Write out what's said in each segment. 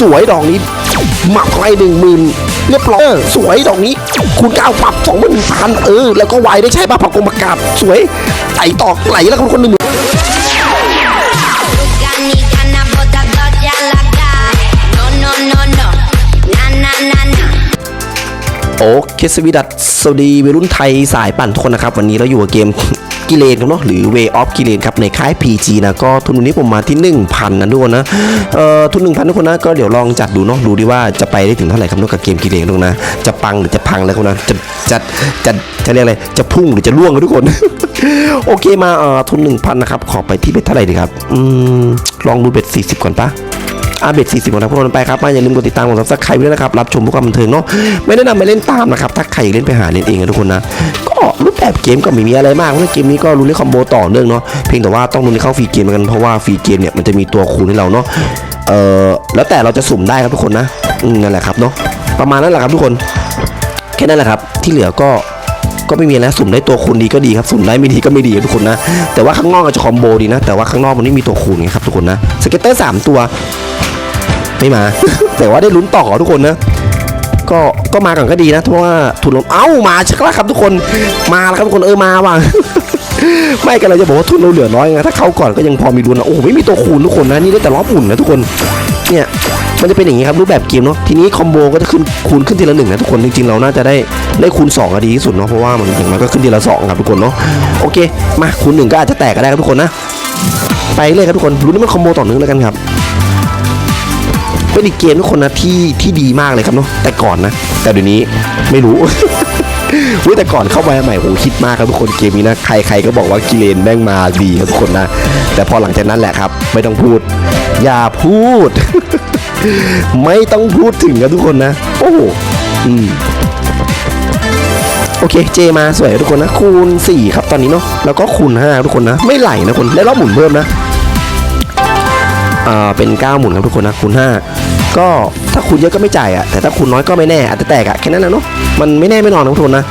สวยดอกนี้หมับเข้าไปหนึ่งหมื่นเรียบร้อยสวยดอกนี้ คุณเก้าปรับสองหมื่นพันเออ แล้วก็วายได้ใช้ปะผักกงประกาศสวยไต่ตอกไหลแล้วคนคนหนึ่ง เคสวีดัสสวัสดีวัยรุ่นไทยสายปั่นทุกคนนะครับ วันนี้เราอยู่กับเกมกิเลนครับเนาะหรือ Way of กิเลนครับในค่าย PG นะก็ทุนวันนี้ผมมาที่ 1,000นะทุกคนนะเอ่อทุน1,000ทุกคนนะก็เดี๋ยวลองจัดดูเนาะดูดิว่าจะไปได้ถึงเท่าไหร่ครับเนาะกับเกมกิเลนทุกนะจะปังหรือจะพังแล้วคนนะจะจะจะจะเรียกอะไรจะพุ่งหรือจะล่วงทุกคน โอเคมาเอ่อทุน1,000นะครับขอไปที่เบ็ดเท่าไหร่ดีครับอืมลองดูเบ็ด40 ก่อนปะ อาเบ็ด40ของทางพวกเราไปครับมาอย่าลืมกดติดตามกดซับสไครต์ด้วยนะครับรับชมพื่อความบันเทิงเนาะไม่ได้นำไปเล่นตามนะครับถ้าใครอยากเล่นไปหาเล่นเองนะทุกคนนะก็รูปแบบเกมก็ไม่มีอะไรมากเพราะเกมนี้ก็รู้เรื่องคอมโบต่อเนื่องเนาะเพียงแต่ว่าต้องรู้ในเข้าฟรีเกมกันเพราะว่าฟรีเกมเนี่ยมันจะมีตัวคูณให้เราเนาะเอ่อแล้วแต่เราจะสุ่มได้ครับทุกคนนะอืมนั่นแหละครับเนาะประมาณนั้นแหละครับทุกคนแค่นั้นแหละครับที่เหลือก็ ก็ไม่มีแล้วสุ่มได้ตัวคูณดีก็ดีครับสุ่มได้ไม่ดีก็ไม่ดีทุกคนนะ แต่ว่าข้างนอกอาจจะคอมโบดีนะ แต่ว่าข้างนอกมันไม่มีตัวคูณไงครับทุกคนนะสเก็ตเตอร์สามตัว ไม่มา แต่ว่าได้ลุ้นต่อทุกคนนะก็ก็มาก่อนก็ดีนะเพราะว่าทุนลงเอ้ามาชักล้วครับทุกคนมาแล้วครับทุกคนเออมาว่ะไม่กันเราจะบอกว่าทุนเราเหลือน้อยไงถ้าเข้าก่อนก็ยังพอมีลุ้นนะโอ้ไม่มีตัวคูณทุกคนนะนี่ได้แต่รอบอุ่นนะทุกคนเนี่ย มันจะเป็นอย่างนี้ครับรูปแบบเกมเนาะทีนี้คอมโบก็จะขึ้นคูณขึ้นทีละหนึ่งนะทุกคนจริงๆเราน่าจะได้ได้คูณ2อะดีที่สุดเนาะเพราะว่ามันอย่างน้อยก็ขึ้นทีละสองครับทุกคนเนาะโอเคมาคูณหนึ่งก็อาจจะแตกก็ได้ครับทุกคนนะไปเลยครับทุกคนรู้นี่มันคอมโบต่อเนื่องแล้วกันครับเป็นอีกเกมทุกคนนะที่ที่ดีมากเลยครับเนาะแต่ก่อนนะ แต่เดี๋ยวนี้ไม่รู้เว้ยแต่ก่อนเข้ามาใหม่โหคิดมากครับทุกคนเกมนี้นะใครใครก็บอกว่ากิเลนแม่งมาดีครับทุกคนนะ แต่พอหลังจากนั้นแหละครับ ไม่ต้องพูด อย่าพูด ไม่ต้องพูดถึงครับทุกคนนะ โอ้โหอืมโอเค เจมาสวยทุกคนนะ คูณ 4 ครับตอนนี้เนาะ แล้วก็คูณ 5 ทุกคนนะ ไม่ไหลนะคนได้รอบหมุนเพิ่มนะ อ่า เป็น 9 หมุนครับทุกคนนะ คูณ 5 ก็ถ้าคูณเยอะก็ไม่จ่ายอะ่ะแต่ถ้าคูณน้อยก็ไม่แน่ อาจจะแตกอะ่ะแค่นั้นแหละเนาะ มันไม่แน่ไม่นอนนะทุกคนนะ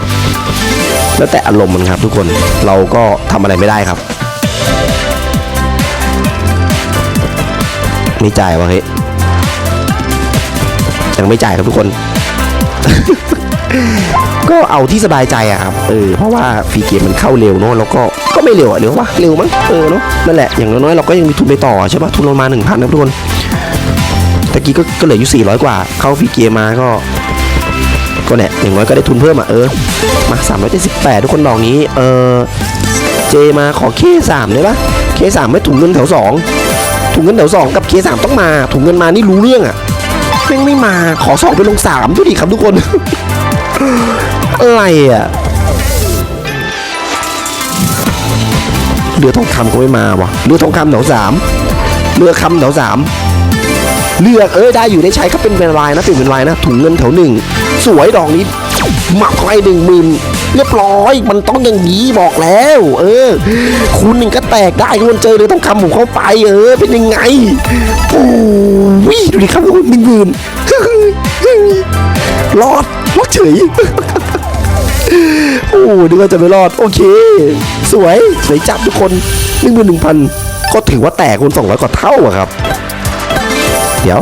แล้วแต่อารมณ์มันครับทุกคน เราก็ทำอะไรไม่ได้ครับ ไม่จ่ายวะเฮ้ ยังไม่จ่ายครับทุกคน ก็เอาที่สบายใจอะครับเออเพราะว่าฟรีเกมมันเข้าเร็วเนาะแล้วก็ก็ไม่เร็วอะเร็ววะเร็วมั้งเออเนาะนั่นแหละอย่างน้อยๆเราก็ยังมีทุนไปต่อใช่ปะทุนเรามาหนึ่งพันนะทุกคนตะกี้ก็ก็เหลืออยู่สี่ร้อยกว่า เข้าฟรีเกมมาก็ก็เนี่ยอย่างน้อยก็ได้ทุนเพิ่มอะเออมาสามร้อยเจ็ดสิบแปดทุกคนดอกนี้เออเจมาขอเคสามได้ปะเคสามไม่ถุงเงินแถวสองถุงเงินแถวสองกับเคสามต้องมาถุงเงินมานี่รู้เรื่องอะ แม่งไม่มาขอสองไปลงสามดูดิครับทุกคน อะไรอะเรือทองคำก็ไม่มาวะเรือทองคำแถวสามเรือคำแถวสามเลือกเอ้ยได้อยู่ได้ใช้ครับเป็นเป็นลายนะเป็นเป็นลายนะถุงเงินแถวหนึ่งสวยดอกนี้ หมักไว้หนึ่งหมื่นเรียบร้อย มันต้องอย่างนี้บอกแล้ว เออ คุณหนึ่งก็แตกได้ทุกคนเจอเรือทองคำผมเข้าไปเออ เป็นยังไงโอ้ยดูดิครับทุกคนหนึ่งหมื่นรอดรอดเฉยโอ้นึกว่าจะไม่รอด โอเค สวยสวยจับทุกคนหนึ่งหมื่นหนึ่งพันก็ถือว่าแตกคนสองร้อยกว่าเท่าอะครับ เดี๋ยว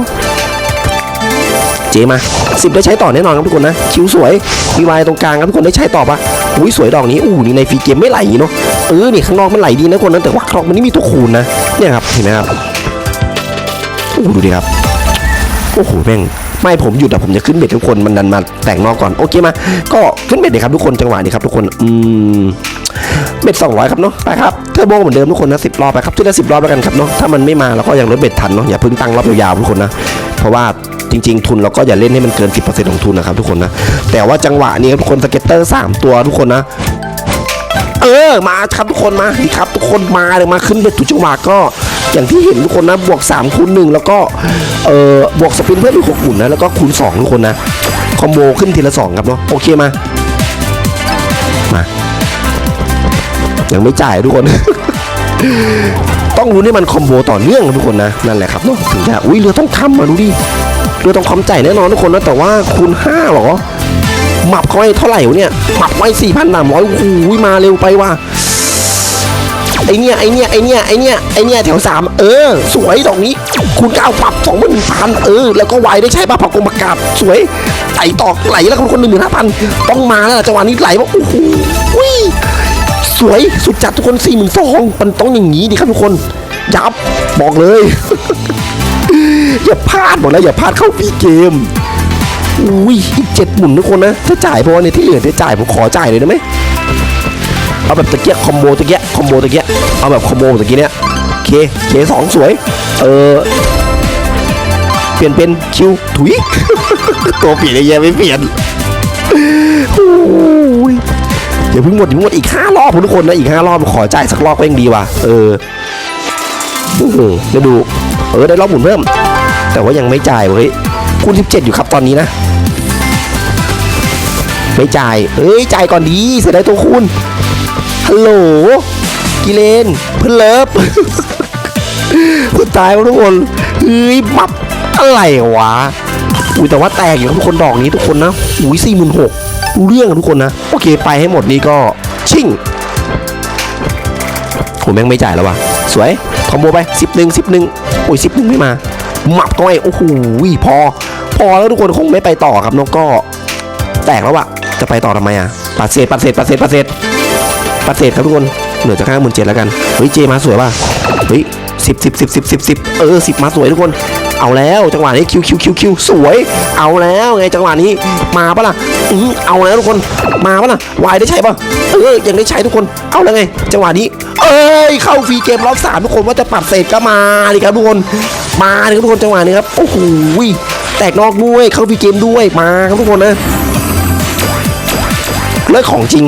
เจมาสิบได้ใช้ต่อแน่นอนครับทุกคนนะคิวสวยมีวายตรงกลางครับทุกคนได้ใช้ต่อปะอุ้ยสวยดอกนี้อู้นี่ในฟรีเกมไม่ไหลเนาะเออนี่ข้างนอกมันไหลดีนะคนนั้นแต่ว่าข้างนอกมันไม่มีตัวคูณนะเนี่ยครับเห็นไหมครับอู้ดูดิครับโอ้โหแม่งไม่ผมหยุดอะผมจะขึ้นเบ็ดทุกคนมันดันมาแต่งนอกก่อนโอเคมาก็ขึ้นเบ็ดเลยครับทุกคนจังหวะนี้ครับทุกคนอืมเบ็ด200 ครับเนาะไปครับเทอร์โบเหมือนเดิมทุกคนนะสิบรอบไปครับทีละสิบรอบแล้วกันครับเนาะถ้ามันไม่มาเราก็ยังลดเบ็ดทันเนาะอย่าเพิ่งตั้งรอบยาวๆทุกคนนะเพราะว่า จริง ๆ ทุนเราก็อย่าเล่นให้มันเกิน 10%ของทุนนะครับทุกคนนะ แต่ว่าจังหวะนี้ครับทุกคนสเก็ตเตอร์สามตัวทุกคนนะ เออมาครับทุกคนมาดีครับ ทุกคนมาเลยมาขึ้นเบ็ดถูกจังหวะก็อย่างที่เห็นทุกคนนะบวก3คูณ1แล้วก็เออบวกสปินเพิ่มอีก6หมุนนะแล้วก็คูณ2ทุกคนนะคอมโบขึ้นทีละ2ครับเนาะโอเคมามายังไม่จ่ายทุกคน ต้องรู้นี่มันคอมโบต่อเนื่องนะทุกคนนะ นั่นแหละครับเนาะถึงจะอุ้ยเรือต้องคำมาดูดิ เรือต้องคำจ่ายแน่นอนทุกคนนะแต่ว่าคูณ5หรอหมับเขาให้เท่าไหร่วะเนี่ยหมับไว้สี่พันสามร้อยโอ้โหมาเร็วไปว่ะไอเนี่ยไอเนี่ยไอเนี่ยไอเนี่ยไอเนี่ยแถวสามเออ สวยดอกนี้คูณเก้าปรับสองหมื่นพันเออ แล้วก็ไวได้ใช้ปะผักกงประกาศสวยไหลต่อไหลแล้วคนคนหนึ่งหมื่นห้าพันต้องมาแล้วจังหวะนี้ไหลว่าโอ้โหสวยสุดจัดทุกคนสี่หมื่นสองมันต้องอย่างนี้ดิครับทุกคนยับบอกเลย อย่าพลาดบอกแล้วอย่าพลาดเข้าปีเกมอุ้ยอีกเจ็ดหมุนทุกคนนะ ถ้าจ่ายเพราะว่าเนี่ยที่เหลือจะจ่ายผมขอจ่ายเลยได้ไหมเอาแบบตะเกียบคอมโบตะเกียบคอมโบตะเกียบเอาแบบคอมโบตะกี้เนี่ยเคเคสองสวย เออเปลี่ยนเป็นคิวถุยตัวเปลี่ยนได้เยอะไม่เปลี่ยนโอ้ยเดี๋ยวเพิ่งหมดเดี๋ยวพิ่งหมดอีกห้ารอบทุกคนนะอีกห้ารอบขอจ่ายสักรอบก็ยังดีว่ะเอออื้อหือเดี๋ยวดู เออได้รอบหมุนเพิ่ม แต่ว่ายังไม่จ่ายเว้ยคูณ17 อยู่ครับตอนนี้นะ ไม่จ่ายเอ้ยจ่ายก่อนดีเสียดายตัวคูณฮัลโหลกิเลนเพื่อนเลิฟคุณตายทุกคนเฮ้ยมับอะไรวะอุ้ยแต่ว่าแตกอยู่ทุกคนดอกนี้ทุกคนนะอุ้ยสี่หมื่นหกรู้เรื่องทุกคนนะ โอเคไปให้หมดนี้ก็ชิ่งผมแม่งไม่จ่ายแล้ววะสวยคอมโบไปสิบหนึ่งสิบหนึ่งโอ้ยสิบหนึ่งไม่มา หมับก็ไอ้โอ้โหพอ พอแล้วทุกคนคงไม่ไปต่อครับนกก็แตกแล้วอะจะไปต่อทำไมอะปัดเศษปัดเศษปัดเศษปัดเศษปัดเศษครับทุกคนเหลือจะห้าหมื่นเจ็ดแล้วกันเฮ้ยเจมาสวยป่ะเฮ้ยสิบสิบสิบสิบสิบสิบเออสิบมาสวยทุกคนเอาแล้วจังหวะนี้คิวคิวคิวคิวสวย เอาแล้วไงจังหวะนี้มาปะล่ะอือเอาแล้วทุกคนมาปะล่ะวายได้ใช้ปะเออยังได้ใช้ทุกคนเอาแล้วไง จังหวะนี้ เอ้ยเข้าฟรีเกมรอบสามทุกคนว่าจะปัดเศษก็มาดิครับทุกคน มาดิครับทุกคนจังหวะนี้ครับ โอ้โหแตกนอกด้วยเข้าฟรีเกมด้วยมาครับทุกคนนะเลิกของจริง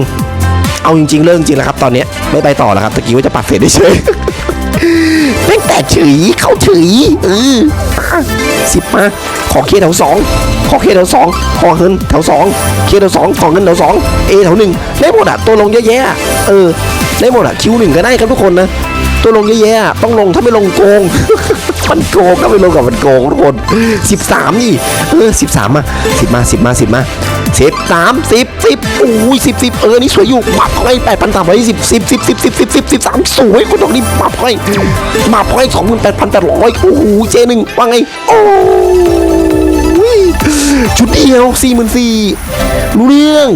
เอาจริงๆเลิกจริงแล้วครับ ตอนนี้ไม่ไปต่อแล้วครับตะกี้ว่าจะปัดเศษได้เฉยแม่งแตกเฉยเข้าเฉยเออสิบมาขอเคแถวสองขอเคแถวสองขอเงินแถวสองเคแถวสองขอเงินแถวสองเอแถวหนึ่งได้หมดอะตัวลงเยอะแยะเออได้หมดอะคิวหนึ่งก็ได้ครับทุกคนนะตัวลงเยอะแยะต้องลงถ้าไม่ลงโกง มันโกงก็ไม่ลงกับมันโกงทุกคนสิบสามนี่เออสิบสามมาสิบมาสิบมาสิบมาสิบสามสิบสิบโอ้ยสิบสิบเออนี่สวยอยู่หมับเข้าไปแปดพันสามร้อยสิบสิบสิบสิบสิบสิบสิบสิบสามสวยคุณดอกนี้หมับเข้าไปหมับเข้าไปสองหมื่นแปดพันแปดร้อยโอ้โหเจหนึ่งว่าไงโอ้ยชุดเดียวสี่หมื่นสี่รู้เรื่อง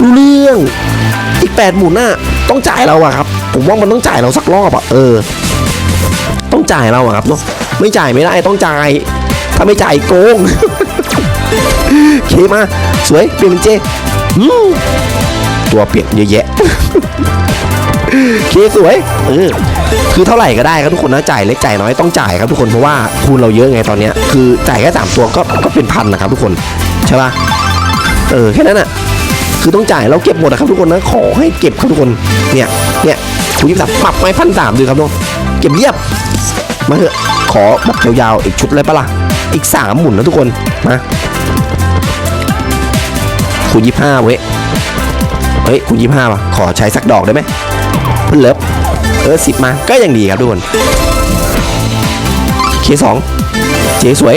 รู้เรื่องอีกแปดหมุนน่ะต้องจ่ายเราอะครับ ผมว่ามันต้องจ่ายเราสักรอบอะเออ ต้องจ่ายเราครับเนาะไม่จ่ายไม่ได้ต้องจ่าย ถ้าไม่จ่ายโกงเคมาสวยเปลี่ยนเป็นเจตัวเปลี่ยนเยอะแยะเคสวยเออคือเท่าไหร่ก็ได้ครับทุกคนนะจ่ายเล็กจ่ายน้อยต้องจ่ายครับทุกคนเพราะว่าคูณเราเยอะไงตอนเนี้ยคือจ่ายแค่สามตัวก็ก็เป็นพันนะครับทุกคนใช่ปะเออแค่นั้นอะคือต้องจ่ายเราเก็บหมดนะครับทุกคนนะขอให้เก็บครับทุกคนเนี่ยเนี่ยคุณยิบสับปรับไว้พันสามดูครับทุกคนเก็บเรียบ มาเถอะขอแบบยาวๆอีกชุดเลยปะล่ะ อีกสามหมุนนะทุกคนมาคูณยี่ห้าเว้ยเฮ้ยคูณยี่ห้าว่ะขอใช้สักดอกได้ไหมเพิ่นเลิฟเออสิบมาก็ยังดีครับทุกคนเคสองเจสวย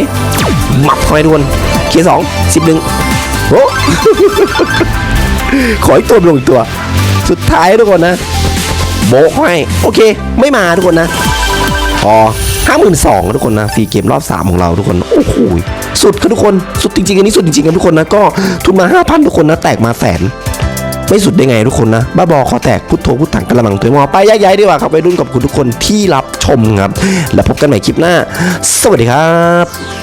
หมับเข้าไปทุกคนเคสองสิบหนึ่งโอ้ขออีกตัวลงอีกตัว สุดท้ายทุกคนนะ โบกให้โอเค ไม่มาทุกคนนะ พอห้าหมื่นสองทุกคนนะฟรีเกมรอบสามของเราทุกคนโอ้โหสุดครับทุกคนสุดจริงๆอันนี้สุดจริงๆครับทุกคนนะก็ทุนมาห้าพันทุกคนนะแตกมาแสนไม่สุดได้ไงทุกคนนะ บ้าบอคอแตกพุทโธพุทธังกระมังถอยมอไปย้ายๆดีกว่าครับไปรุ่นกับคุณทุกคนที่รับชมครับ แล้วพบกันใหม่คลิปหน้า สวัสดีครับ